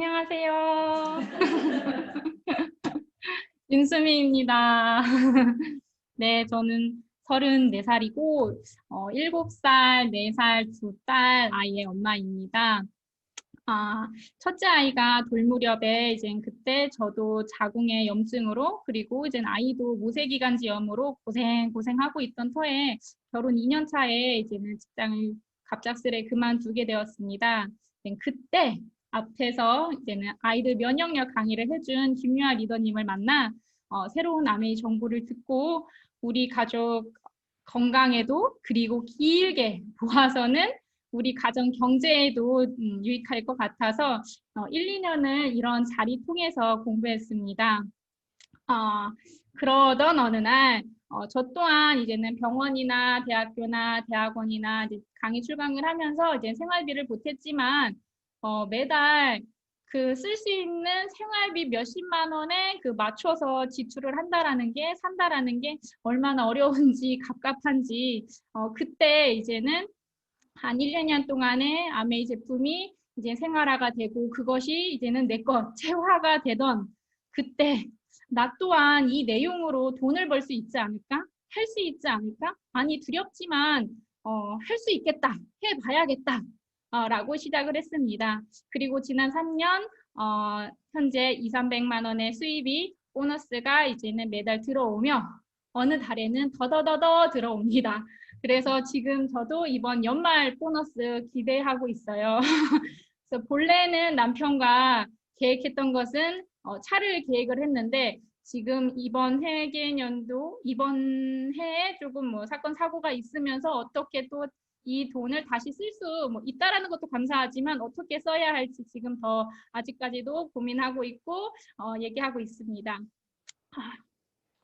안녕하세요. 윤수미입니다. 네, 저는 34살이고, 어, 7살, 4살, 2딸 아이의 엄마입니다. 아, 첫째 아이가 돌 무렵에 이제 그때 저도 자궁의 염증으로 그리고 이제 아이도 모세기관지염으로 고생 고생하고 있던 터에 결혼 2년 차에 이제는 직장을 갑작스레 그만두게 되었습니다. 네, 그때 앞에서 이제는 아이들 면역력 강의를 해준 김유아 리더님을 만나 어, 새로운 아메이 정보를 듣고 우리 가족 건강에도 그리고 길게 보아서는 우리 가정 경제에도 음, 유익할 것 같아서 어, 1, 2년을 이런 자리 통해서 공부했습니다. 어, 그러던 어느 날, 어, 저 또한 이제는 병원이나 대학교나 대학원이나 이제 강의 출강을 하면서 이제 생활비를 보탰지만 어, 매달 그 쓸 수 있는 생활비 몇십만 원에 그 맞춰서 지출을 한다라는 게 산다라는 게 얼마나 어려운지 갑갑한지 어, 그때 이제는 한 1, 2년 동안에 아메이 제품이 이제 생활화가 되고 그것이 이제는 내 것 체화가 되던 그때 나 또한 이 내용으로 돈을 벌 수 있지 않을까? 할 수 있지 않을까? 많이 두렵지만 어, 할 수 있겠다. 해봐야겠다. 어, 라고 시작을 했습니다. 그리고 지난 3년 어, 현재 2, 300만 원의 수입이 보너스가 이제는 매달 들어오며 어느 달에는 더더더더 들어옵니다. 그래서 지금 저도 이번 연말 보너스 기대하고 있어요. 그래서 본래는 남편과 계획했던 것은 어, 차를 계획을 했는데 지금 이번 회계년도 이번 해에 조금 뭐 사건 사고가 있으면서 어떻게 또 이 돈을 다시 쓸 수 뭐 있다라는 것도 감사하지만 어떻게 써야 할지 지금 더 아직까지도 고민하고 있고 어, 얘기하고 있습니다.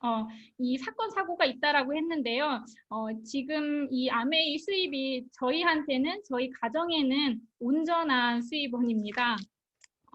어, 이 사건 사고가 있다라고 했는데요. 어, 지금 이 아메이 수입이 저희한테는 저희 가정에는 온전한 수입원입니다.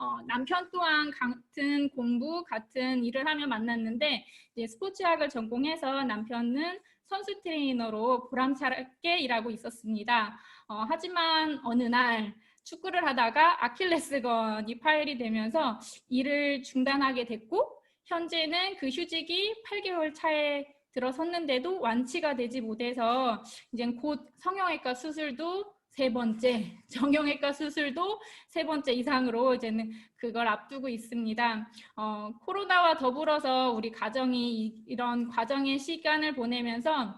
어, 남편 또한 같은 공부, 같은 일을 하며 만났는데 이제 스포츠학을 전공해서 남편은 선수 트레이너로 보람차게 일하고 있었습니다. 어, 하지만 어느 날 축구를 하다가 아킬레스건이 파열이 되면서 일을 중단하게 됐고 현재는 그 휴직이 8개월 차에 들어섰는데도 완치가 되지 못해서 이제 곧 성형외과 수술도 세 번째, 정형외과 수술도 세 번째 이상으로 이제는 그걸 앞두고 있습니다. 어, 코로나와 더불어서 우리 가정이 이, 이런 과정의 시간을 보내면서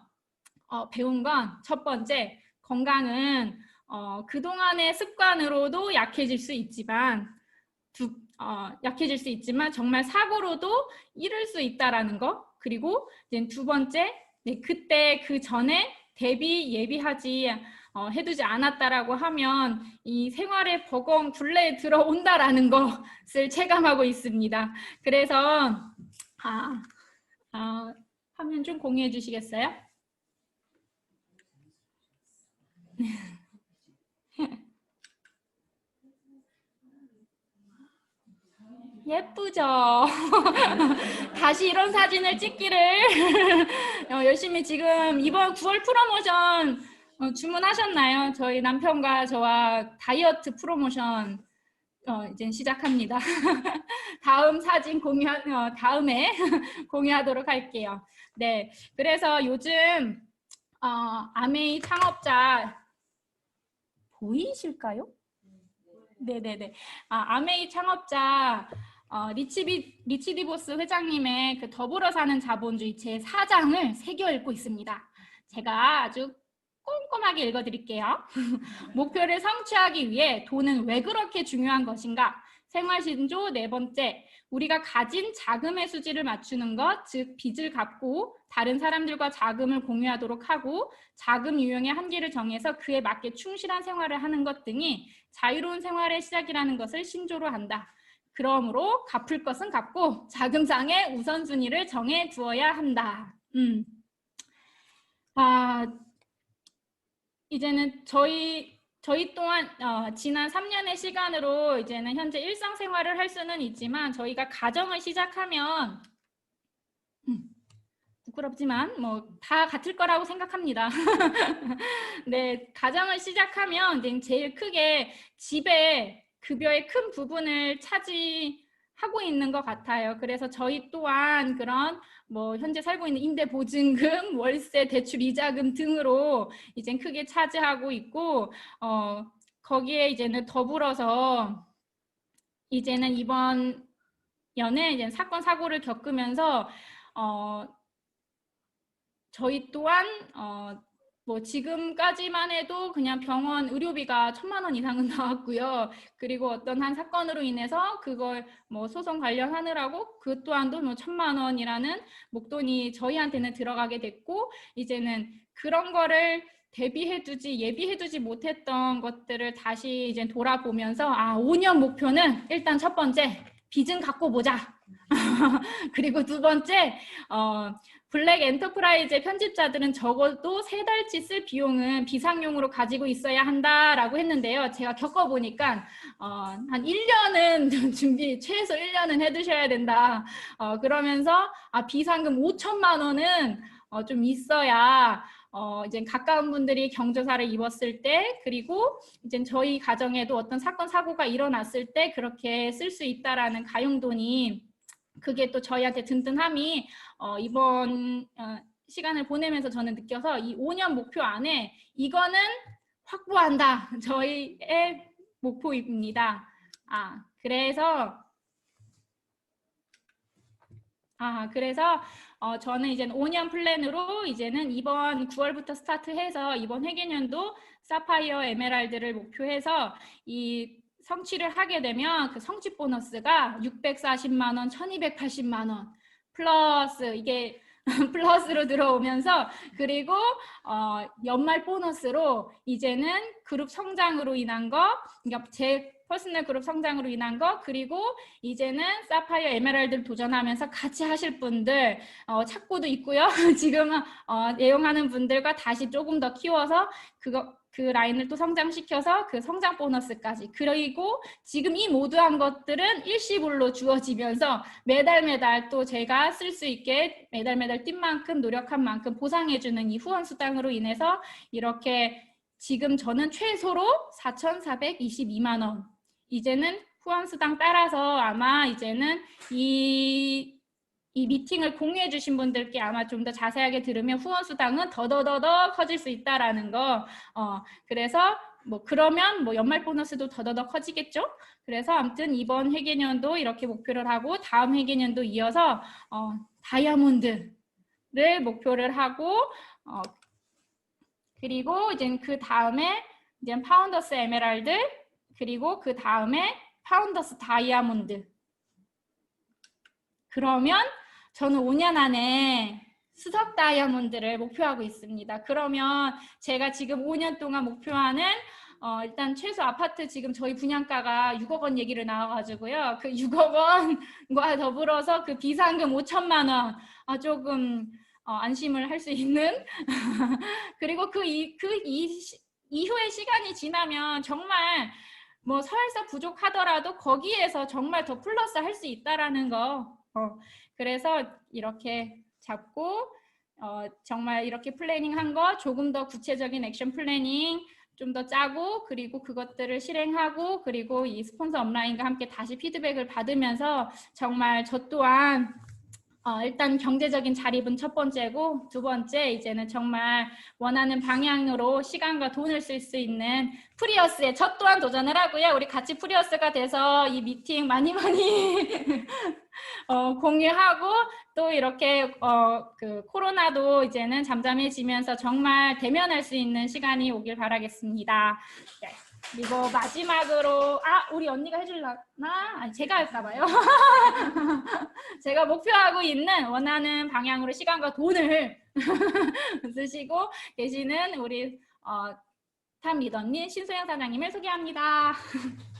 어, 배운 건 첫 번째, 건강은 어, 그동안의 습관으로도 약해질 수 있지만 두, 어, 약해질 수 있지만 정말 사고로도 잃을 수 있다라는 거 그리고 이제 두 번째 네, 그때 그 전에 대비 예비하지 어, 해두지 않았다라고 하면 이 생활의 버거운 굴레에 들어온다라는 것을 체감하고 있습니다. 그래서 아, 아, 화면 좀 공유해 주시겠어요? 예쁘죠? 다시 이런 사진을 찍기를 어, 열심히 지금 이번 9월 프로모션 어, 주문하셨나요? 저희 남편과 저와 다이어트 프로모션 어, 이제 시작합니다. 다음 사진 공유 어, 다음에 공유하도록 할게요. 네, 그래서 요즘 어, 아메이 창업자 보이실까요? 네네네. 아, 아메이 창업자 어, 리치비, 리치디보스 회장님의 그 더불어 사는 자본주의 제 4장을 새겨 읽고 있습니다. 제가 아주 꼼꼼하게 읽어드릴게요. 목표를 성취하기 위해 돈은 왜 그렇게 중요한 것인가? 생활신조 네 번째, 우리가 가진 자금의 수지를 맞추는 것, 즉 빚을 갚고 다른 사람들과 자금을 공유하도록 하고 자금 유형의 한계를 정해서 그에 맞게 충실한 생활을 하는 것 등이 자유로운 생활의 시작이라는 것을 신조로 한다. 그러므로 갚을 것은 갚고 자금상의 우선순위를 정해 두어야 한다. 음. 아, 이제는 저희 저희 또한 어, 지난 3년의 시간으로 이제는 현재 일상생활을 할 수는 있지만 저희가 가정을 시작하면 음, 부끄럽지만 뭐 다 같을 거라고 생각합니다. 네, 가정을 시작하면 제일 크게 집에 급여의 큰 부분을 차지 하고 있는 것 같아요. 그래서 저희 또한 그런 뭐 현재 살고 있는 임대 보증금, 월세, 대출 이자금 등으로 이제 크게 차지하고 있고 어 거기에 이제는 더불어서 이제는 이번 연에 이제 사건 사고를 겪으면서 어 저희 또한 어 뭐 지금까지만 해도 그냥 병원 의료비가 천만 원 이상은 나왔고요. 그리고 어떤 한 사건으로 인해서 그걸 뭐 소송 관련하느라고 그 또한도 뭐 천만 원이라는 목돈이 저희한테는 들어가게 됐고 이제는 그런 거를 대비해두지 예비해두지 못했던 것들을 다시 이제 돌아보면서 아 5년 목표는 일단 첫 번째 빚은 갖고 보자. 그리고 두 번째 어 블랙 엔터프라이즈의 편집자들은 적어도 세 달치 쓸 비용은 비상용으로 가지고 있어야 한다라고 했는데요. 제가 겪어보니까 어, 한 1년은 준비 최소 1년은 해두셔야 된다. 어, 그러면서 아, 비상금 5천만 원은 어, 좀 있어야 어, 이제 가까운 분들이 경조사를 입었을 때 그리고 이제 저희 가정에도 어떤 사건 사고가 일어났을 때 그렇게 쓸 수 있다라는 가용돈이 그게 또 저희한테 든든함이 어, 이번 어, 시간을 보내면서 저는 느껴서 이 5년 목표 안에 이거는 확보한다. 저희의 목표입니다. 아, 그래서 아, 그래서 어, 저는 이제 5년 플랜으로 이제는 이번 9월부터 스타트해서 이번 회계년도 사파이어 에메랄드를 목표해서 이 성취를 하게 되면 그 성취 보너스가 640만 원, 1280만 원 플러스 이게 플러스로 들어오면서 그리고 어, 연말 보너스로 이제는 그룹 성장으로 인한 거 그러니까 제 퍼스널 그룹 성장으로 인한 거 그리고 이제는 사파이어 에메랄드를 도전하면서 같이 하실 분들 어, 찾고도 있고요. 지금은 어, 애용하는 분들과 다시 조금 더 키워서 그거 그 라인을 또 성장시켜서 그 성장 보너스까지. 그리고 지금 이 모두한 것들은 일시불로 주어지면서 매달 매달 또 제가 쓸 수 있게 매달 매달 뛴 만큼 노력한 만큼 보상해주는 이 후원 수당으로 인해서 이렇게 지금 저는 최소로 4,422만 원. 이제는 후원 수당 따라서 아마 이제는 이 이 미팅을 공유해 주신 분들께 아마 좀 더 자세하게 들으면 후원 수당은 더더더더 커질 수 있다라는 거. 어, 그래서 뭐 그러면 뭐 연말 보너스도 더더더 커지겠죠? 그래서 아무튼 이번 회계년도 이렇게 목표를 하고 다음 회계년도 이어서 어, 다이아몬드를 목표를 하고 어, 그리고 이제 그 다음에 이제 파운더스 에메랄드 그리고 그 다음에 파운더스 다이아몬드 그러면 저는 5년 안에 수석 다이아몬드를 목표하고 있습니다. 그러면 제가 지금 5년 동안 목표하는 어, 일단 최소 아파트 지금 저희 분양가가 6억 원 얘기를 나와가지고요. 그 6억 원과 더불어서 그 비상금 5천만 원 아, 조금 어, 안심을 할 수 있는 그리고 그, 이, 그 이, 이후의 시간이 지나면 정말 뭐 설사 부족하더라도 거기에서 정말 더 플러스 할 수 있다라는 거 어, 그래서 이렇게 잡고 어, 정말 이렇게 플래닝한 거 조금 더 구체적인 액션 플래닝 좀 더 짜고 그리고 그것들을 실행하고 그리고 이 스폰서 업라인과 함께 다시 피드백을 받으면서 정말 저 또한 어, 일단 경제적인 자립은 첫 번째고 두 번째 이제는 정말 원하는 방향으로 시간과 돈을 쓸 수 있는 프리어스에 첫 또한 도전을 하고요. 우리 같이 프리어스가 돼서 이 미팅 많이 많이 어, 공유하고 또 이렇게 어, 그 코로나도 이제는 잠잠해지면서 정말 대면할 수 있는 시간이 오길 바라겠습니다. 네. 그리고 마지막으로 아 우리 언니가 해줄라나? 아니 제가 할까 봐요. 제가 목표하고 있는 원하는 방향으로 시간과 돈을 쓰시고 계시는 우리 어, 탑 리더님 신소영 사장님을 소개합니다.